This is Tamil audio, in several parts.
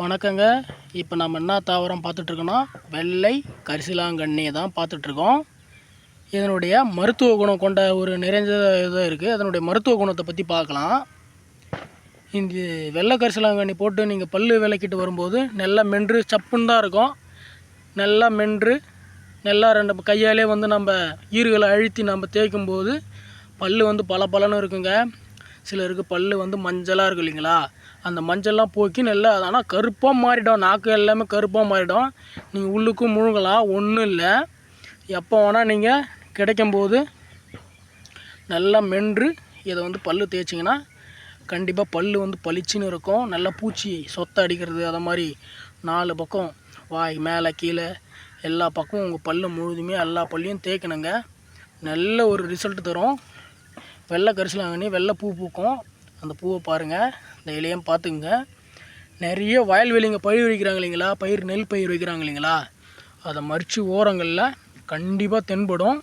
வணக்கங்க. இப்போ நம்ம என்ன தாவரம் பார்த்துட்ருக்கோன்னா வெள்ளை கரிசிலாங்கண்ணியை தான் பார்த்துட்ருக்கோம். இதனுடைய மருத்துவ குணம் கொண்ட ஒரு நிறைஞ்ச இதாக இருக்குது அதனுடைய மருத்துவ குணத்தை பற்றி பார்க்கலாம். இந்த வெள்ளை கரிசலாங்கண்ணி போட்டு நீங்கள் பல்லு விளக்கிட்டு வரும்போது நல்லா மென்று சப்புன்னு தான் இருக்கும். நல்லா மென்று நல்லா ரெண்டு கையாலே வந்து நம்ம ஈறுகளை அழுத்தி நம்ம தேய்க்கும் போது பல்லு வந்து பல பலனும் இருக்குங்க. சிலருக்கு பல்லு வந்து மஞ்சளாக இருக்கும் இல்லைங்களா? அந்த மஞ்சள்லாம் போக்கி நல்லா ஆனால் கருப்பாக மாறிடும். நாக்கு எல்லாமே கருப்பாக மாறிடும். நீங்கள் உள்ளுக்கும் முழுங்கலாம் ஒன்றும் இல்லை. எப்போ வேணால் நீங்கள் கிடைக்கும்போது நல்லா மென்று இதை வந்து பல்லு தேய்ச்சிங்கன்னா கண்டிப்பாக பல்லு வந்து பளிச்சுன்னு இருக்கும். நல்லா பூச்சி சொத்தை அடிக்கிறது அதை மாதிரி நாலு பக்கம் வாய் மேலே கீழே எல்லா பக்கமும் உங்கள் பல்லு முழுதுமே எல்லா பல்லையும் தேய்க்கணுங்க. நல்ல ஒரு ரிசல்ட் தரும். வெள்ளை கரிசலாங்கண்ணி வெள்ளை பூ பூக்கும். அந்த பூவை பாருங்கள் இந்த இலையும் பார்த்துக்குங்க. நிறைய வயல்வெளிங்க பயிர் வைக்கிறாங்க இல்லைங்களா? பயிர் நெல் பயிர் வைக்கிறாங்க இல்லைங்களா? அதை மறித்து ஓரங்களில் கண்டிப்பாக தென்படும்.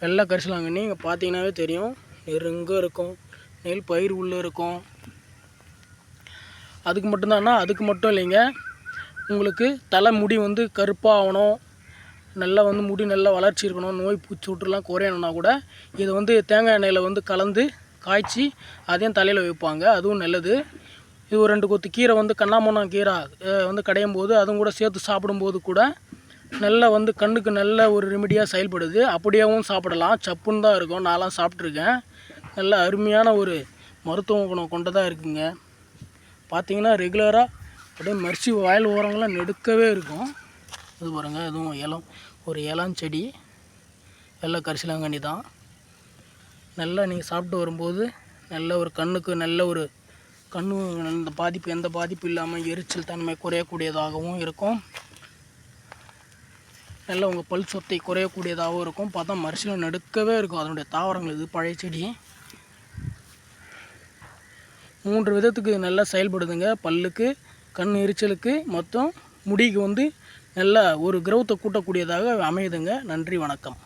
வெள்ளை கரிசலாங்கண்ணி இங்கே பார்த்தீங்கன்னாவே தெரியும். நெருங்க இருக்கும். நெல் பயிர் உள்ளே இருக்கும். அதுக்கு மட்டும்தான்னா அதுக்கு மட்டும் இல்லைங்க. உங்களுக்கு தலை முடி வந்து கருப்பாக ஆகணும். நல்லா வந்து முடி நல்லா வளர்ச்சி இருக்கணும். நோய் பூச்சி விட்டுலாம் குறையணும்னா கூட இதை வந்து தேங்காய் எண்ணெயில் வந்து கலந்து காய்ச்சி அதையும் தலையில் வைப்பாங்க. அதுவும் நல்லது. இது ஒரு ரெண்டு கொத்து கீரை வந்து கண்ணாமண்ணம் கீரை வந்து கடையும் போது அதுவும் கூட சேர்த்து சாப்பிடும்போது கூட நல்ல வந்து கண்ணுக்கு நல்ல ஒரு ரெமிடியாக செயல்படுது. அப்படியேவும் சாப்பிடலாம். சப்புன்னு தான் இருக்கும். நான்லாம் சாப்பிட்ருக்கேன் நல்ல அருமையான ஒரு மருத்துவ குணம் கொண்டதாக இருக்குங்க. பார்த்தீங்கன்னா ரெகுலராக அப்படியே மரிச்சி வயல் ஓரங்கள்லாம் நெடுக்கவே இருக்கும். இது பாருங்கள் இதுவும் இலம் ஒரு இளம் செடி. வெள்ளை கரிசலாங்கண்ணி தான். நல்லா நீங்கள் சாப்பிட்டு வரும்போது நல்ல ஒரு கண்ணுக்கு நல்ல ஒரு கண்ணு அந்த பாதிப்பு எந்த பாதிப்பும் இல்லாமல் எரிச்சல் தன்மை குறையக்கூடியதாகவும் இருக்கும். நல்ல உங்கள் பல் சொத்தை குறையக்கூடியதாகவும் இருக்கும். பார்த்தா மரிசில் நடுக்கவே இருக்கும். அதனுடைய தாவரங்கள் இது பழைய செடி. மூன்று விதத்துக்கு நல்லா செயல்படுதுங்க. பல்லுக்கு கண் எரிச்சலுக்கு மொத்தம் முடிக்கு வந்து நல்ல ஒரு கிரௌத்தை கூட்டக்கூடியதாக அமையுதுங்க. நன்றி வணக்கம்.